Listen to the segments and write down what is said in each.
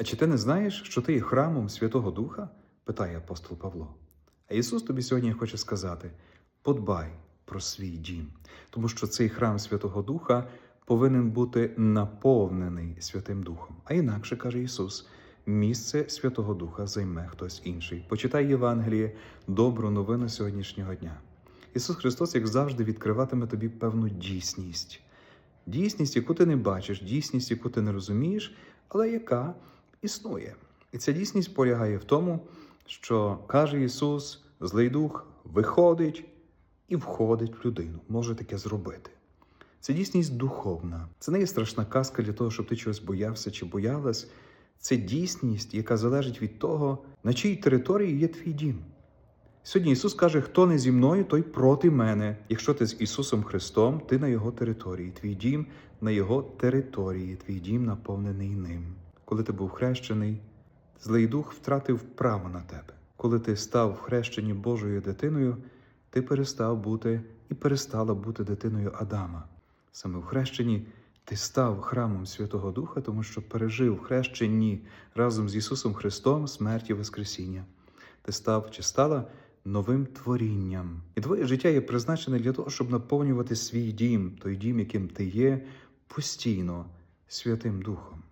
А чи ти не знаєш, що ти є храмом Святого Духа? питає апостол Павло. А Ісус тобі сьогодні хоче сказати: подбай про свій дім, тому що цей храм Святого Духа повинен бути наповнений Святим Духом. А інакше каже Ісус. Місце Святого Духа займе хтось інший. Почитай Євангеліє, добру новину сьогоднішнього дня. Ісус Христос, як завжди, відкриватиме тобі певну дійсність. Дійсність, яку ти не бачиш, дійсність, яку ти не розумієш, але яка існує. І ця дійсність полягає в тому, що каже Ісус, злий дух виходить і входить в людину, може таке зробити. Це дійсність духовна. Це не є страшна казка для того, щоб ти чогось боявся чи боялась. Це дійсність, яка залежить від того, на чиїй території є твій дім. Сьогодні Ісус каже: хто не зі мною, той проти мене. Якщо ти з Ісусом Христом, ти на Його території, твій дім на Його території, твій дім наповнений ним. Коли ти був хрещений, злий дух втратив право на тебе. Коли ти став в хрещенні Божою дитиною, ти перестав бути і перестала бути дитиною Адама. Саме в хрещенні ти став храмом Святого Духа, тому що пережив хрещенні разом з Ісусом Христом смерть і Воскресіння. Ти став чи стала новим творінням. І твоє життя є призначене для того, щоб наповнювати свій дім, той дім, яким ти є, постійно Святим Духом.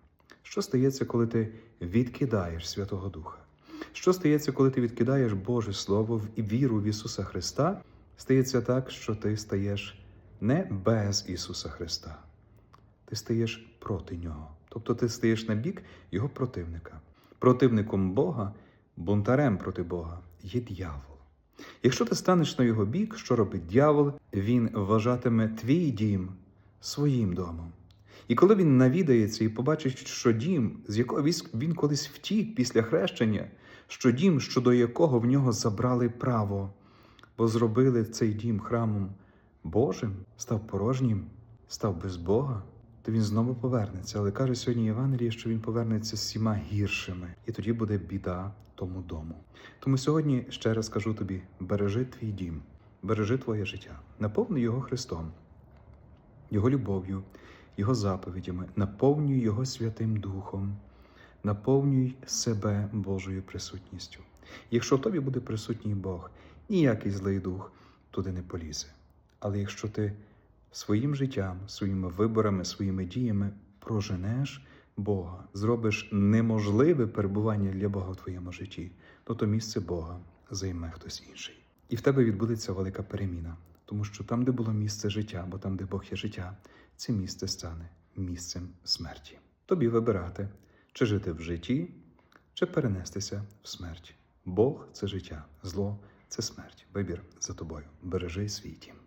Що стається, коли ти відкидаєш Святого Духа? Що стається, коли ти відкидаєш Боже Слово і віру в Ісуса Христа? Стається так, що ти стаєш не без Ісуса Христа, ти стаєш проти Нього. Тобто ти стаєш на бік Його противника. Противником Бога, бунтарем проти Бога є дьявол. Якщо ти станеш на його бік, що робить дьявол, він вважатиме твій дім своїм домом. І коли він навідається і побачить, що дім, з якого він колись втік після хрещення, що дім, щодо якого в нього забрали право, бо зробили цей дім храмом Божим, став порожнім, став без Бога, то він знову повернеться. Але каже сьогодні Євангеліє, що він повернеться з всіма гіршими, і тоді буде біда тому дому. Тому сьогодні ще раз кажу тобі: бережи твій дім, бережи твоє життя, наповни його Христом, Його любов'ю, Його заповідями, наповнюй Його Святим Духом, наповнюй себе Божою присутністю. Якщо в тобі буде присутній Бог, ніякий злий дух туди не полізе. Але якщо ти своїм життям, своїми виборами, своїми діями проженеш Бога, зробиш неможливе перебування для Бога в твоєму житті, то то місце Бога займе хтось інший. І в тебе відбудеться велика переміна, тому що там, де було місце життя, бо там, де Бог є життя, це місце стане місцем смерті. Тобі вибирати, чи жити в житті, чи перенестися в смерть. Бог це життя, зло це смерть. Вибір за тобою. Бережи свій дім.